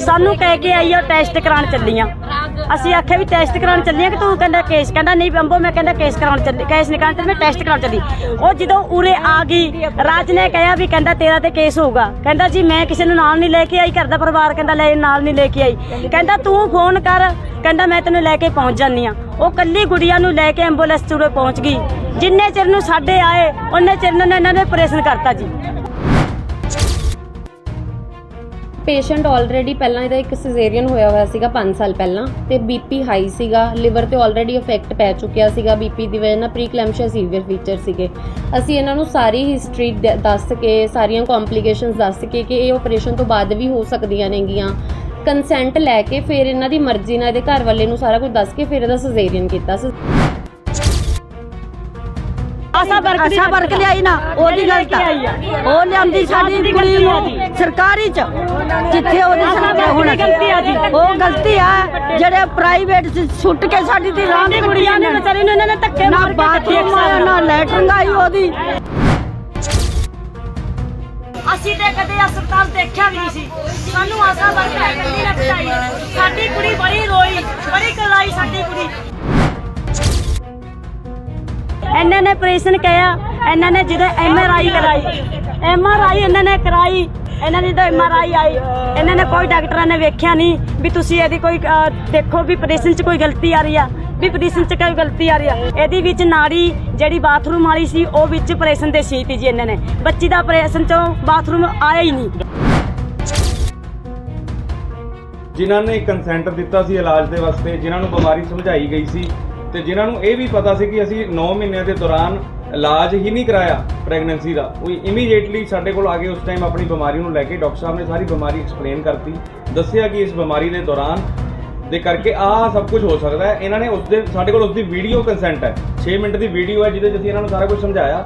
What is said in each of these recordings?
ਸਾਨੂੰ ਕਹਿ ਕੇ ਆਈ ਆ ਟੈਸਟ ਕਰਾਉਣ ਚੱਲੀਆਂ। ਅਸੀਂ ਆਖਿਆ ਵੀ ਟੈਸਟ ਕਰਾਉਣ ਚੱਲੀਆਂ ਕਿ ਤੂੰ ਕਹਿੰਦਾ ਕੇਸ ਕਹਿੰਦਾ ਨਹੀਂ ਬੰਬੋ, ਮੈਂ ਕਹਿੰਦਾ ਕੇਸ ਕਰਾਉਣ ਚੱਲੀ ਕੇਸ ਨਹੀਂ ਕਰਾਉਣ ਚੱਲੀ, ਮੈਂ ਟੈਸਟ ਕਰਾਉਣ ਚੱਲੀ। ਉਹ ਜਦੋਂ ਉਰੇ ਆ ਗਈ, ਰਾਜ ਨੇ ਕਿਹਾ ਵੀ ਕਹਿੰਦਾ ਤੇਰਾ ਤੇ ਕੇਸ ਹੋਊਗਾ। ਕਹਿੰਦਾ ਜੀ, ਮੈਂ ਕਿਸੇ ਨੂੰ ਨਾਲ ਨਹੀਂ ਲੈ ਕੇ ਆਈ, ਘਰ ਦਾ ਪਰਿਵਾਰ ਕਹਿੰਦਾ ਲੈ, ਨਾਲ ਨਹੀਂ ਲੈ ਕੇ ਆਈ। ਕਹਿੰਦਾ ਤੂੰ ਫੋਨ ਕਰ, ਕਹਿੰਦਾ ਮੈਂ ਤੈਨੂੰ ਲੈ ਕੇ ਪਹੁੰਚ ਜਾਨੀ ਆ ਉਹ ਕੱਲੀ ਗੁੜੀਆ ਨੂੰ ਲੈ ਕੇ ਐਂਬੂਲੈਂਸ ਉਰੇ ਪਹੁੰਚ ਗਈ। ਜਿੰਨੇ ਚਿਰ ਨੂੰ ਸਾਡੇ ਆਏ, ਉਹਨੇ ਚਿਰ ਨੂੰ ਇਹਨਾਂ ਨੇ ਆਪਰੇਸ਼ਨ ਕਰਤਾ ਜੀ। ਪੇਸ਼ੈਂਟ ਆਲਰੇਡੀ ਪਹਿਲਾਂ ਇਹਦਾ ਇੱਕ ਸਿਜ਼ੇਰੀਅਨ ਹੋਇਆ ਹੋਇਆ ਸੀਗਾ 5 ਸਾਲ ਪਹਿਲਾਂ ਤੇ ਬੀਪੀ ਹਾਈ ਸੀਗਾ ਲਿਵਰ ਤੇ ਆਲਰੇਡੀ ਇਫੈਕਟ ਪੈ ਚੁੱਕਿਆ ਸੀਗਾ ਬੀਪੀ ਦੀ ਵਜ੍ਹਾ ਨਾਲ ਪ੍ਰੀਕਲੈਮਸ਼ੀਆ ਸੀਵੀਅਰ ਫੀਚਰ ਸੀਗੇ। ਅਸੀਂ ਇਹਨਾਂ ਨੂੰ ਸਾਰੀ ਹਿਸਟਰੀ ਦੱਸ ਕੇ, ਸਾਰੀਆਂ ਕੰਪਲਿਕੇਸ਼ਨਸ ਦੱਸ ਕੇ ਕਿ ਇਹ ਆਪਰੇਸ਼ਨ ਤੋਂ ਬਾਅਦ ਵੀ ਹੋ ਸਕਦੀਆਂ ਨੇਗੀਆਂ। ਕੰਸੈਂਟ ਲੈ ਕੇ ਫਿਰ ਇਹਨਾਂ ਦੀ ਮਰਜ਼ੀ ਨਾਲ ਇਹਦੇ ਘਰ ਵਾਲੇ ਨੂੰ ਸਾਰਾ ਕੁਝ ਦੱਸ ਕੇ ਫਿਰ ਇਹਦਾ ਸਿਜ਼ੇਰੀਅਨ ਕੀਤਾ ਸੀ। ਆਸਾ ਵਰਕ ਦੀ ਆਸ਼ਾ ਵਰਕ ਲਿਆਈ ਨਾ ਉਹਦੀ ਗਲਤ ਆ। ਉਹ ਲਿਆਂਦੀ ਸਾਡੀ ਕੁੜੀ ਨੂੰ ਸਰਕਾਰੀ ਚ ਜਿੱਥੇ ਉਹਦੀ ਸਰਕਾਰ ਹੋਣਾ ਗਲਤੀ ਆ ਜੀ। ਉਹ ਗਲਤੀ ਆ ਜਿਹੜੇ ਪ੍ਰਾਈਵੇਟ ਚ ਸੁੱਟ ਕੇ ਸਾਡੀ ਦੀ ਰਾਂ ਸਾਡੀ ਕੁੜੀਆਂ ਨੇ ਵਿਚਾਰੀ ਨੂੰ ਇਹਨਾਂ ਨੇ ਧੱਕੇ ਮਾਰ ਕੇ ਬਾਥਰੂਮ ਨਾ ਲੈਟਰਿੰਗ ਆਈ ਉਹਦੀ। ਅਸੀਂ ਤੇ ਕਦੇ ਹਸਪਤਾਲ ਦੇਖਿਆ ਵੀ ਨਹੀਂ ਸੀ। ਸਾਨੂੰ ਆਸਾ ਵਰਕ ਹੈ ਕੱਲੀ ਨਾ ਬਚਾਈ ਸਾਡੀ ਕੁੜੀ ਬੜੀ ਰੋਈ ਬੜੀ ਕਲਾਈ ਸਾਡੀ ਕੁੜੀ। ਇਹਨਾਂ ਨੇ ਆਪਰੇਸ਼ਨ ਕਿਹਾ, ਇਹਨਾਂ ਨੇ ਜਦੋਂ ਐਮ ਕਰਾਈ ਐਮ ਇਹਨਾਂ ਨੇ ਕਰਾਈ, ਇਹਨਾਂ ਦੀ ਜਦੋਂ ਐਮ ਆਈ, ਇਹਨਾਂ ਨੇ ਕੋਈ ਡਾਕਟਰਾਂ ਨੇ ਵੇਖਿਆ ਨਹੀਂ ਵੀ ਤੁਸੀਂ ਇਹਦੀ ਕੋਈ ਦੇਖੋ ਵੀ ਆਪਰੇਸ਼ਨ 'ਚ ਕੋਈ ਗਲਤੀ ਆ ਰਹੀ ਆ, ਵੀ ਆਪਰੇਸ਼ਨ 'ਚ ਕੋਈ ਗਲਤੀ ਆ ਰਹੀ ਆ। ਇਹਦੀ ਵਿੱਚ ਨਾੜੀ ਜਿਹੜੀ ਬਾਥਰੂਮ ਵਾਲੀ ਸੀ, ਉਹ ਵਿੱਚ ਆਪਰੇਸ਼ਨ ਦੇ ਸੀ ਜੀ ਇਹਨਾਂ ਨੇ। ਬੱਚੀ ਦਾ ਆਪਰੇਸ਼ਨ 'ਚੋਂ ਬਾਥਰੂਮ ਆਇਆ ਹੀ ਨਹੀਂ। ਜਿਨ੍ਹਾਂ ਨੇ ਕੰਸੈਂਟ ਦਿੱਤਾ ਸੀ ਇਲਾਜ ਦੇ ਵਾਸਤੇ, ਜਿਨ੍ਹਾਂ ਨੂੰ ਬਿਮਾਰੀ ਸਮਝਾਈ ਗਈ ਸੀ ਤੇ ਜਿਨ੍ਹਾਂ ਨੂੰ ਇਹ ਵੀ ਪਤਾ ਸੀ ਕਿ ਅਸੀਂ 9 ਮਹੀਨਿਆਂ ਦੇ ਦੌਰਾਨ ਇਲਾਜ ਹੀ ਨਹੀਂ ਕਰਾਇਆ ਪ੍ਰੈਗਨੈਂਸੀ ਦਾ, ਉਹ ਇਮੀਡੀਏਟਲੀ ਸਾਡੇ ਕੋਲ ਆ ਕੇ ਉਸ ਟਾਈਮ ਆਪਣੀ ਬਿਮਾਰੀ ਨੂੰ ਲੈ ਕੇ ਡਾਕਟਰ ਸਾਹਿਬ ਨੇ ਸਾਰੀ ਬਿਮਾਰੀ ਐਕਸਪਲੇਨ ਕਰਤੀ, ਦੱਸਿਆ ਕਿ ਇਸ ਬਿਮਾਰੀ ਦੇ ਦੌਰਾਨ ਦੇ ਕਰਕੇ ਆਹ ਸਭ ਕੁਝ ਹੋ ਸਕਦਾ ਹੈ। ਇਹਨਾਂ ਨੇ ਉਸ ਦੇ ਸਾਡੇ ਕੋਲ ਉਸ ਦੀ ਵੀਡੀਓ ਕੰਸੈਂਟ ਹੈ। 6 ਮਿੰਟ ਦੀ ਵੀਡੀਓ ਹੈ, ਜਿਹਦੇ 'ਚ ਅਸੀਂ ਇਹਨਾਂ ਨੂੰ ਸਾਰਾ ਕੁਝ ਸਮਝਾਇਆ।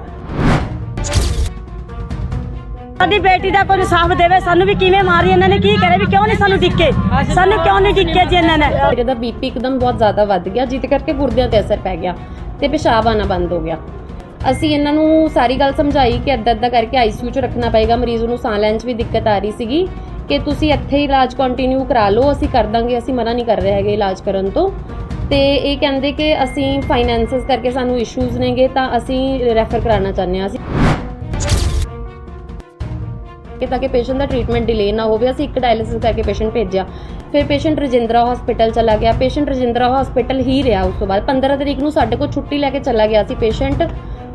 ਸਾਡੀ ਬੇਟੀ ਦਾ ਕੋਈ ਇਨਸਾਫ ਦੇਵੇ, ਸਾਨੂੰ ਵੀ ਕਿਵੇਂ ਮਾਰੀ ਇਹਨਾਂ ਨੇ, ਕੀ ਕਰੇ, ਵੀ ਕਿਉਂ ਨਹੀਂ ਸਾਨੂੰ ਡਿੱਕੇ ਸਾਨੂੰ ਕਿਉਂ ਨਹੀਂ ਡਿੱਕੇ ਜੀ ਇਹਨਾਂ ਨੇ? ਫਿਰ ਇਹਦਾ ਬੀਪੀ ਇੱਕਦਮ ਬਹੁਤ ਜ਼ਿਆਦਾ ਵੱਧ ਗਿਆ ਜਿਹਦੇ ਕਰਕੇ ਗੁਰਦਿਆਂ ਤੇ ਅਸਰ ਪੈ ਗਿਆ ਤੇ ਪਿਸ਼ਾਬ ਆਣਾ ਬੰਦ ਹੋ ਗਿਆ। ਅਸੀਂ ਇਹਨਾਂ ਨੂੰ ਸਾਰੀ ਗੱਲ ਸਮਝਾਈ ਕਿ ਅੱਦਾ ਅੱਦਾ ਕਰਕੇ ਆਈਸੀਯੂ 'ਚ ਰੱਖਣਾ ਪਏਗਾ, ਮਰੀਜ਼ ਨੂੰ ਸਾਹ ਲੈਣ 'ਚ ਵੀ ਦਿੱਕਤ ਆ ਰਹੀ ਸੀਗੀ ਕਿ ਤੁਸੀਂ ਇੱਥੇ ਹੀ ਇਲਾਜ ਕੰਟੀਨਿਊ ਕਰਾ ਲਓ, ਅਸੀਂ ਕਰ ਦਾਂਗੇ, ਅਸੀਂ ਮਨਾ ਨਹੀਂ ਕਰ ਰਹੇ ਹੈਗੇ ਇਲਾਜ ਕਰਨ ਤੋਂ। ਤੇ ਇਹ ਕਹਿੰਦੇ ਕਿ ਅਸੀਂ ਫਾਈਨੈਂਸਸ ਕਰਕੇ ਸਾਨੂੰ ਇਸ਼ੂਜ਼ ਨੇਗੇ, ਤਾਂ ਅਸੀਂ ਰੈਫਰ ਕਰਾਉਣਾ ਚਾਹੁੰਦੇ ਹਾਂ। ਅਸੀਂ ਕਿ ਤਾਂ ਕਿ ਪੇਸ਼ੈਂਟ ਦਾ ਟ੍ਰੀਟਮੈਂਟ ਡਿਲੇ ਨਾ ਹੋਵੇ, ਅਸੀਂ ਇੱਕ ਡਾਇਲਿਸਿਸ ਕਰਕੇ ਪੇਸ਼ੈਂਟ ਭੇਜਿਆ। ਫਿਰ ਪੇਸ਼ੈਂਟ ਰਜਿੰਦਰਾ ਹਸਪੀਟਲ ਚਲਾ ਗਿਆ। ਪੇਸ਼ੈਂਟ ਰਜਿੰਦਰਾ ਹਸਪੀਟਲ ਹੀ ਰਿਹਾ ਉਸ ਤੋਂ ਬਾਅਦ। 15 ਤਰੀਕ ਨੂੰ ਸਾਡੇ ਕੋਲ ਛੁੱਟੀ ਲੈ ਕੇ ਚਲਾ ਗਿਆ ਸੀ ਪੇਸ਼ੈਂਟ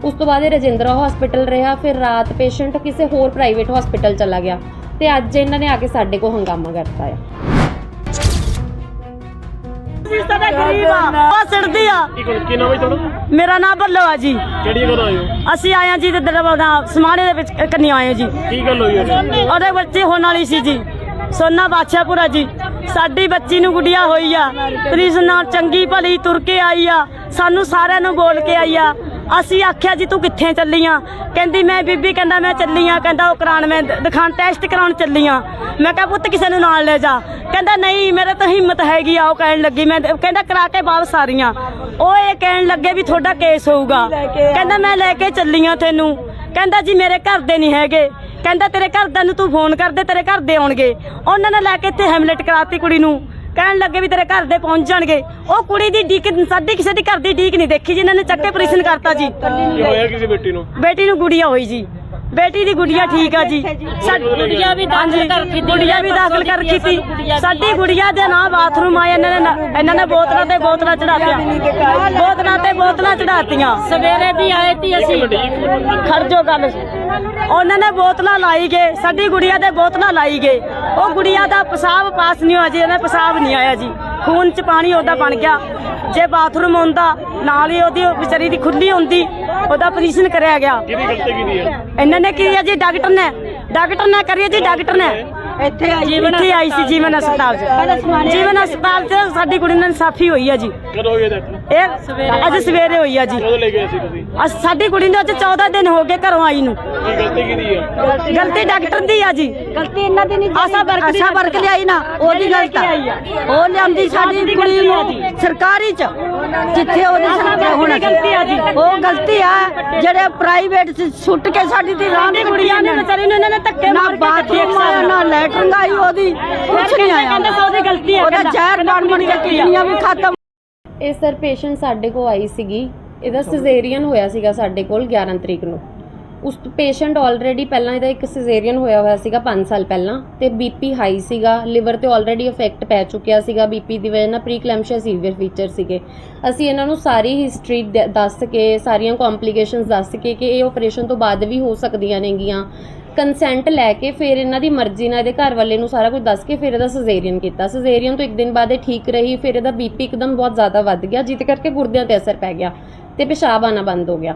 ਉਸ ਤੋਂ ਬਾਅਦ ਇਹ ਰਜਿੰਦਰਾ ਹਸਪੀਟਲ ਰਿਹਾ। ਫਿਰ ਰਾਤ ਪੇਸ਼ੈਂਟ ਕਿਸੇ ਹੋਰ ਪ੍ਰਾਈਵੇਟ ਹਸਪੀਟਲ ਚਲਾ ਗਿਆ। ਤੇ ਅੱਜ ਇਹਨਾਂ ਨੇ ਆ ਕੇ ਸਾਡੇ ਕੋਲ ਹੰਗਾਮਾ ਕਰਤਾ ਆ। ਅਸੀਂ ਸਾਡਾ ਗਰੀਬ ਆ। ਉਹ ਸੜਦੀ ਆ। ਕੀ ਨਾਮ ਹੈ ਤੁਹਾਡਾ? ਮੇਰਾ ਨਾਮ ਭੱਲੋ ਆ ਜੀ। ਕਿਹੜੀ ਜਗ੍ਹਾ ਆਏ ਹੋ? ਅਸੀਂ ਆਏ ਆ ਜੀ ਤੇ ਦਰਵਾਜ਼ਾ ਸਮਾਣੇ ਦੇ ਵਿੱਚ ਕੰਨੀ ਆਏ ਆ ਜੀ। ਕੀ ਗੱਲ ਹੋਈ ਹੈ? ਉਹਦੇ ਬੱਚੇ ਹੋਣ ਵਾਲੀ ਸੀ ਜੀ। ਸੋਨਾ ਬਾਦਸ਼ਾਹਪੁਰਾ ਜੀ। ਸਾਡੀ ਬੱਚੀ ਨੂੰ ਗੁੱਡੀਆ ਹੋਈ ਆ। ਪ੍ਰੀਸ ਨਾਲ ਚੰਗੀ ਭਲੀ ਤੁਰ ਕੇ ਆਈ ਆ। ਸਾਨੂੰ ਸਾਰਿਆਂ ਨੂੰ ਬੋਲ ਕੇ ਆਈ ਆ। ਅਸੀਂ ਆਖਿਆ ਜੀ ਤੂੰ ਕਿੱਥੇ ਚੱਲੀ ਆ ਕਹਿੰਦੀ ਮੈਂ ਬੀਬੀ ਕਹਿੰਦਾ ਮੈਂ ਚੱਲੀ ਆ ਕਹਿੰਦਾ ਉਹ ਕਰਾਉਣ ਮੈਂ ਦ- ਦਿਖਾਣ ਟੈਸਟ ਕਰਾਉਣ ਚੱਲੀ ਆ ਮੈਂ ਕਿਹਾ ਪੁੱਤ ਕਿਸੇ ਨੂੰ ਨਾਲ ਲੈ ਜਾ। ਕਹਿੰਦਾ ਨਹੀਂ ਮੇਰੇ ਤਾਂ ਹਿੰਮਤ ਹੈਗੀ ਆ ਉਹ ਕਹਿਣ ਲੱਗੀ। ਮੈਂ ਕਹਿੰਦਾ ਕਰਾ ਕੇ ਵਾਪਸ ਆ ਰਹੀ ਆ। ਉਹ ਇਹ ਕਹਿਣ ਲੱਗੇ ਵੀ ਤੁਹਾਡਾ ਕੇਸ ਹੋਊਗਾ। ਕਹਿੰਦਾ ਮੈਂ ਲੈ ਕੇ ਚੱਲੀ ਆ ਤੈਨੂੰ। ਕਹਿੰਦਾ ਜੀ ਮੇਰੇ ਘਰ ਦੇ ਨਹੀਂ ਹੈਗੇ। ਕਹਿੰਦਾ ਤੇਰੇ ਘਰਦਿਆਂ ਨੂੰ ਤੂੰ ਫੋਨ ਕਰ ਦੇ ਤੇਰੇ ਘਰ ਦੇ ਆਉਣਗੇ। ਉਹਨਾਂ ਨੇ ਲੈ ਕੇ ਇੱਥੇ ਹੈਮਲੇਟ ਕਰਾਤੀ ਕੁੜੀ ਨੂੰ। ਕਹਿਣ ਲੱਗੇ ਵੀ ਤੇਰੇ ਘਰ ਦੇ ਪਹੁੰਚ ਜਾਣਗੇ। ਉਹ ਕੁੜੀ ਦੀ ਡੀਕ ਸਾਡੀ ਕਿਸੇ ਦੀ ਘਰ ਦੀ ਡੀਕ ਨਹੀਂ ਦੇਖੀ ਜਿਨ੍ਹਾਂ ਨੇ ਚੱਕੇ ਆਪਰੇਸ਼ਨ ਕਰਤਾ ਜੀ। ਕੀ ਹੋਇਆ ਕਿਸੇ ਬੇਟੀ ਨੂੰ? ਬੇਟੀ ਨੂੰ ਗੁੜੀਆ ਹੋਈ ਜੀ। ਬੇਟੀ ਦੀ ਗੁੜੀਆ ਠੀਕ ਆ ਜੀ। ਸਾਡੀ ਗੁੜੀਆ ਵੀ ਦਾਖਲ ਕਰ ਕੀਤੀ ਗੁੜੀਆ ਵੀ ਦਾਖਲ ਕਰ ਕੀਤੀ। ਸਾਡੀ ਗੁੜੀਆ ਦੇ ਨਾਂ ਬਾਥਰੂਮ ਆਏ ਇਹਨਾਂ ਨੇ ਇਹਨਾਂ ਨੇ ਬੋਤਲਾਂ ਤੇ ਬੋਤਲਾਂ ਚੜਾਤੀਆਂ ਬੋਤਲਾਂ ਤੇ ਬੋਤਲਾਂ ਚੜਾਤੀਆਂ ਸਵੇਰੇ ਵੀ ਆਏ ਤੀ ਅਸੀਂ। ਖੜ ਜੋ ਗੱਲ। ਉਹਨਾਂ ਨੇ ਬੋਤਲਾਂ ਲਾਈ ਗਏ। ਸਾਡੀ ਗੁੜੀਆ ਦੇ ਬੋਤਲਾਂ ਲਾਈ ਗਏ। ਉਹ ਗੁੜੀਆ ਦਾ ਪਿਸ਼ਾਬ ਪਾਸ ਨਹੀਂ ਹੋਇਆ ਜੀ ਇਹਦਾ ਪਿਸ਼ਾਬ ਨਹੀਂ ਆਇਆ ਜੀ। ਖੂਨ ਚ ਪਾਣੀ ਉਹਦਾ ਬਣ ਗਿਆ। ਜੇ ਬਾਥਰੂਮ ਹੁੰਦਾ ਨਾਲ ਹੀ ਉਹਦੀ ਉਹ ਵਿਚਾਰੀ ਦੀ ਖੁੱਲੀ ਹੁੰਦੀ। ਉਹਦਾ ਆਪਰੇਸ਼ਨ ਕਰਿਆ ਗਿਆ। ਕਿਹਦੀ ਗਲਤੀ ਕੀਤੀ ਹੈ? ਇਹਨਾਂ ਨੇ ਕੀ ਹੈ ਜੀ ਡਾਕਟਰ ਨੇ ਡਾਕਟਰ ਨੇ ਕਰੀ ਹੈ ਜੀ ਡਾਕਟਰ ਨੇ। ਇੱਥੇ ਆਈ ਜੀਵਨ ਇੱਥੇ ਆਈ ਸੀ ਜੀਵਨ ਹਸਪਤਾਲ 'ਚ। ਜੀਵਨ ਹਸਪਤਾਲ 'ਚ ਸਾਡੀ ਕੁੜੀ ਨਾਲ ਇਨਸਾਫੀ ਹੋਈ ਹੈ ਜੀ। ਕਦੋਂ ਹੋਈ ਹੈ ਡਾਕਟਰ ਇਹ ਅੱਜ ਸਵੇਰੇ ਹੋਈ ਹੈ ਜੀ। ਕਦੋਂ ਲੈ ਗਏ ਸੀ ਤੁਸੀਂ? ਅੱਜ ਸਾਡੀ ਕੁੜੀ ਨੂੰ ਅੱਜ 14 ਦਿਨ ਹੋ ਗਏ ਘਰੋਂ ਆਈ ਨੂੰ। ਕੀ ਗਲਤੀ ਡਾਕਟਰ ਦੀ ਆ ਜੀ। ਗਲਤੀ ਇਹਨਾਂ ਦੀ ਨਹੀਂ ਆਸ਼ਾ ਵਰਕ ਦੀ ਆਸ਼ਾ ਵਰਕ ਲਿਆਈ ਨਾ ਉਹਦੀ ਗਲਤ ਆ। ਉਹ ਲਿਆਂਦੀ ਸਾਡੀ ਕੁੜੀ ਨੂੰ ਸਰਕਾਰੀ ਚ ਜਿੱਥੇ ਉਹਦੀ ਸੰਖਿਆ ਹੋਣਾ ਗਲਤੀ ਆ ਜੀ। ਉਹ ਗਲਤੀ ਆ ਜਿਹੜੇ ਪ੍ਰਾਈਵੇਟ ਸੁੱਟ ਕੇ ਸਾਡੀ ਦੀ ਰਾਮ ਸਾਡੀ ਕੁੜੀਆਂ ਨੇ ਵਿਚਾਰੀ ਨੂੰ ਇਹਨਾਂ ਨੇ ਧੱਕੇ ਨਾ ਮਾਰ ਕੇ ਬਾਥਰੂਮ ਆਇਆ ਨਾ ਲੈਟਰਿੰਗ ਆਈ ਉਹਦੀ। ਕੁਛ ਨਹੀਂ ਆਇਆ। ਕਹਿੰਦੇ ਸੌ ਦੀ ਗਲਤੀ ਹੈ ਉਹਦਾ। ਜ਼ਹਿਰ ਬਣ ਬਣ ਕੇ ਕਿਡਨੀਆਂ ਵੀ ਖਤਮ ਇਹ ਸਰ ਪੇਸ਼ੈਂਟ ਸਾਡੇ ਕੋਲ ਆਈ ਸੀਗੀ। ਇਹਦਾ ਸਿਜ਼ੇਰੀਅਨ ਹੋਇਆ ਸੀਗਾ ਸਾਡੇ ਕੋਲ 11 ਤਰੀਕ ਨੂੰ। ਉਸ ਪੇਸ਼ੈਂਟ ਆਲਰੇਡੀ ਪਹਿਲਾਂ ਇਹਦਾ ਇੱਕ ਸਿਜ਼ੇਰੀਅਨ ਹੋਇਆ ਹੋਇਆ ਸੀਗਾ 5 ਸਾਲ ਪਹਿਲਾਂ ਤੇ ਬੀਪੀ ਹਾਈ ਸੀਗਾ। ਲਿਵਰ ਤੇ ਆਲਰੇਡੀ ਇਫੈਕਟ ਪੈ ਚੁੱਕਿਆ ਸੀਗਾ ਬੀਪੀ ਦੀ ਵਜ੍ਹਾ ਨਾਲ ਪ੍ਰੀਕਲੈਮਸ਼ੀਆ ਸੀਵੀਅਰ ਫੀਚਰ ਸੀਗੇ। ਅਸੀਂ ਇਹਨਾਂ ਨੂੰ ਸਾਰੀ ਹਿਸਟਰੀ ਦੱਸ ਕੇ ਸਾਰੀਆਂ ਕੰਪਲਿਕੇਸ਼ਨਸ ਦੱਸ ਕੇ ਕਿ ਇਹ ਆਪਰੇਸ਼ਨ ਤੋਂ ਬਾਅਦ ਵੀ ਹੋ ਸਕਦੀਆਂ ਨੇਗੀਆਂ। ਕੰਸੈਂਟ ਲੈ ਕੇ ਫਿਰ ਇਹਨਾਂ ਦੀ ਮਰਜ਼ੀ ਨਾਲ ਇਹਦੇ ਘਰ ਵਾਲੇ ਨੂੰ ਸਾਰਾ ਕੁਝ ਦੱਸ ਕੇ ਫਿਰ ਇਹਦਾ ਸਿਜ਼ੇਰੀਅਨ ਕੀਤਾ। ਸਿਜ਼ੇਰੀਅਨ ਤੋਂ ਇੱਕ ਦਿਨ ਬਾਅਦ ਇਹ ਠੀਕ ਰਹੀ, ਫਿਰ ਇਹਦਾ ਬੀਪੀ ਇੱਕਦਮ ਬਹੁਤ ਜ਼ਿਆਦਾ ਵੱਧ ਗਿਆ ਜਿਹਦੇ ਕਰਕੇ ਗੁਰਦਿਆਂ ਤੇ ਅਸਰ ਪੈ ਗਿਆ ਤੇ ਪਿਸ਼ਾਬ ਆਣਾ ਬੰਦ ਹੋ ਗਿਆ।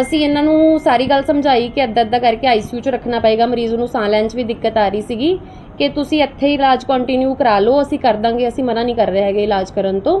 ਅਸੀਂ ਇਹਨਾਂ ਨੂੰ ਸਾਰੀ ਗੱਲ ਸਮਝਾਈ ਕਿ ਅੱਧਾ ਅੱਧਾ ਕਰਕੇ ਆਈਸੀਯੂ 'ਚ ਰੱਖਣਾ ਪਏਗਾ, ਮਰੀਜ਼ ਨੂੰ ਸਾਹ ਲੈਣ 'ਚ ਵੀ ਦਿੱਕਤ ਆ ਰਹੀ ਸੀਗੀ ਕਿ ਤੁਸੀਂ ਇੱਥੇ ਹੀ ਇਲਾਜ ਕੰਟੀਨਿਊ ਕਰਾ ਲਓ, ਅਸੀਂ ਕਰ ਦਾਂਗੇ, ਅਸੀਂ ਮਨਾ ਨਹੀਂ ਕਰ ਰਹੇ ਹੈਗੇ ਇਲਾਜ ਕਰਨ ਤੋਂ।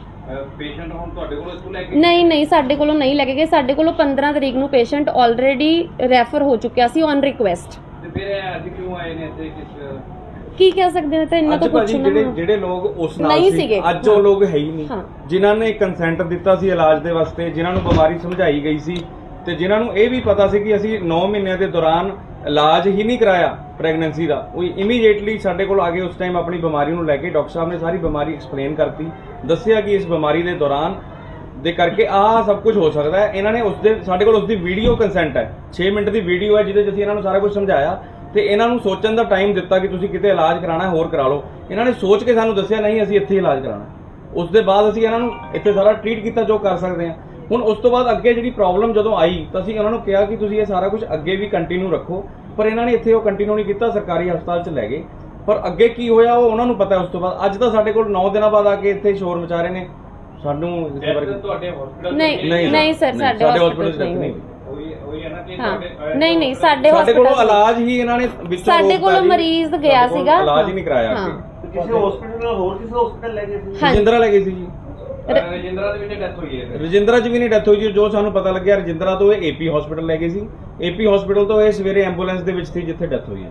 ਪੇਸ਼ੈਂਟ ਹੁਣ ਤੁਹਾਡੇ ਕੋਲ ਇੱਥੋਂ ਲੈ ਕੇ ਨਹੀਂ ਨਹੀਂ ਸਾਡੇ ਕੋਲੋਂ ਨਹੀਂ ਲੈ ਕੇ ਗਏ। ਸਾਡੇ ਕੋਲੋਂ 15 ਤਰੀਕ ਨੂੰ ਪੇਸ਼ੈਂਟ ਆਲਰੇਡੀ ਰੈਫਰ ਹੋ ਚੁੱਕਿਆ ਸੀ ਔਨ ਰਿਕੁਐਸਟ ਤੇ ਫਿਰ ਇਹ ਅੱਜ ਕਿਉਂ ਆਏ ਨੇ ਇੱਥੇ? ਕਿਸ ਕੀ ਕਹਿ ਸਕਦੇ ਨੇ? ਤਾਂ ਇਹਨਾਂ ਅੱਜ ਤੋਂ ਭਾਜੀ ਪੁੱਛਣਾ ਜਿਹੜੇ। ਜਿਹੜੇ ਲੋਕ ਉਸ ਨਾਲ ਨਹੀਂ ਸੀ ਸੀਗੇ। ਅੱਜ ਉਹ ਲੋਕ ਹੈ ਹੀ ਨਹੀਂ। ਹਾਂ। ਜਿਨ੍ਹਾਂ ਨੇ ਕੰਸੈਂਟ ਦਿੱਤਾ ਸੀ ਇਲਾਜ ਦੇ ਵਾਸਤੇ ਜਿਨ੍ਹਾਂ ਨੂੰ ਬਿਮਾਰੀ ਸਮਝਾਈ ਗਈ ਸੀ ਤੇ ਜਿਨ੍ਹਾਂ ਨੂੰ ਇਹ ਵੀ ਪਤਾ ਸੀ ਕਿ ਅਸੀਂ 9 ਮਹੀਨਿਆਂ ਦੇ ਦੌਰਾਨ ਇਲਾਜ ਹੀ ਨਹੀਂ ਕਰਾਇਆ ਪ੍ਰੈਗਨੈਂਸੀ ਦਾ। ਉਹ ਇਮੀਡੀਏਟਲੀ ਸਾਡੇ ਕੋਲ ਆ ਕੇ ਉਸ ਟਾਈਮ ਆਪਣੀ ਬਿਮਾਰੀ ਨੂੰ ਲੈ ਕੇ ਡਾਕਟਰ ਸਾਹਿਬ ਨੇ ਸਾਰੀ ਬਿਮਾਰੀ ਐਕਸਪਲੇਨ ਕਰਤੀ। ਦੱਸਿਆ ਕਿ ਇਸ ਬਿਮਾਰੀ ਦੇ ਦੌਰਾਨ ਦੇ ਕਰਕੇ ਆਹ ਸਭ ਕੁਝ ਹੋ ਸਕਦਾ ਹੈ। ਇਹਨਾਂ ਨੇ ਉਸ ਦੇ ਸਾਡੇ ਕੋਲ ਉਸ ਦੀ ਵੀਡੀਓ ਕੰਸੈਂਟ ਹੈ। 6 ਮਿੰਟ ਦੀ ਵੀਡੀਓ ਹੈ ਜਿਹਦੇ 'ਚ ਅਸੀਂ ਇਹਨਾਂ ਨੂੰ ਸਾਰਾ ਕੁਝ ਸਮਝਾਇਆ ਤੇ ਇਹਨਾਂ ਨੂੰ ਸੋਚਣ ਦਾ ਟਾਈਮ ਦਿੱਤਾ ਕਿ ਤੁਸੀਂ ਕਿਤੇ ਇਲਾਜ ਕਰਾਣਾ ਹੋਰ ਕਰਾ ਲਓ। ਇਹਨਾਂ ਨੇ ਸੋਚ ਕੇ ਸਾਨੂੰ ਦੱਸਿਆ, ਨਹੀਂ, ਅਸੀਂ ਇੱਥੇ ਇਲਾਜ ਕਰਾਣਾ ਉਸ ਦੇ ਬਾਅਦ ਅਸੀਂ ਇਹਨਾਂ ਨੂੰ ਇੱਥੇ ਸਾਰਾ ਟ੍ਰੀਟ ਕੀਤਾ ਜੋ ਕਰ ਸਕਦੇ ਹਾਂ। ਹੁਣ ਉਸ ਤੋਂ ਬਾਅਦ ਅੱਗੇ ਜਿਹੜੀ ਪ੍ਰੋਬਲਮ ਜਦੋਂ ਆਈ, ਤਾਂ ਅਸੀਂ ਉਹਨਾਂ ਨੂੰ ਕਿਹਾ ਕਿ ਤੁਸੀਂ ਇਹ ਸਾਰਾ ਕੁਝ ਅੱਗੇ ਵੀ ਕੰਟੀਨਿਊ ਰੱਖੋ। ਪਰ ਇਹਨਾਂ ਨੇ ਇੱਥੇ ਉਹ ਕੰਟੀਨਿਊ ਨਹੀਂ ਕੀਤਾ, ਸਰਕਾਰੀ ਹਸਪਤਾਲ 'ਚ ਲੈ ਗਏ। ਪਰ ਅੱਗੇ ਕੀ ਹੋਇਆ ਉਹ ਉਹਨਾਂ ਨੂੰ ਪਤਾ ਉਸ ਤੋਂ ਬਾਅਦ। ਅੱਜ ਤਾਂ ਸਾਡੇ ਕੋਲ 9 ਦਿਨਾਂ ਬਾਅਦ ਆ ਕੇ ਇੱਥੇ ਸ਼ੋਰ ਮਚਾ ਰਹੇ ਨੇ। ਸਾਨੂੰ ਇਸ ਦੇ ਬਾਰੇ ਤੁਹਾਡੇ ਹਸਪੀਟਲ ਨਹੀਂ ਨਹੀਂ ਸਰ ਸਾਡੇ ਹਸਪੀਟਲ 'ਚ ਨਹੀਂ ਨਹੀਂ ਹੋਈ। ਹੋਈ ਹੋਈ ਹੈ ਨਾ ਕਿ ਹਾਂ। ਤੁਹਾਡੇ ਨਹੀਂ ਨਹੀਂ ਸਾਡੇ ਸਾਡੇ ਕੋਲੋਂ ਇਲਾਜ ਹੀ ਇਹਨਾਂ ਨੇ ਵਿੱਚੋਂ ਸਾਡੇ ਕੋਲੋਂ। ਮਰੀਜ਼ ਗਿਆ ਸੀਗਾ। ਇਲਾਜ ਹੀ ਨਹੀਂ ਕਰਾਇਆ ਕਿਸੇ ਹਸਪੀਟਲ ਨਾਲ ਹੋਰ ਕਿਸੇ ਹਸਪੀਟਲ ਲੈ ਗਏ ਸੀ? ਰਜਿੰਦਰਾ ਲੈ ਗਏ ਸੀ ਜੀ। ਰਜਿੰਦਰਾ ਦੇ ਵਿੱਚ ਡੈਥ ਹੋਈ ਹੈ ਰਜਿੰਦਰਾ ਚ ਵੀ ਨਹੀਂ ਡੈਥ ਹੋਈ ਜੀ ਜੋ ਸਾਨੂੰ ਪਤਾ ਲੱਗਿਆ ਰਜਿੰਦਰਾ ਤੋਂ ਇਹ ਏਪੀ ਹਸਪੀਟਲ ਲੈ ਗਏ ਸੀ। ਏਪੀ ਹਸਪੀਟਲ ਤੋਂ ਇਹ ਸਵੇਰੇ ਐਂਬੂਲੈਂਸ ਦੇ ਵਿੱਚ ਸੀ ਜਿੱਥੇ ਡੈਥ ਹੋਈ ਹੈ।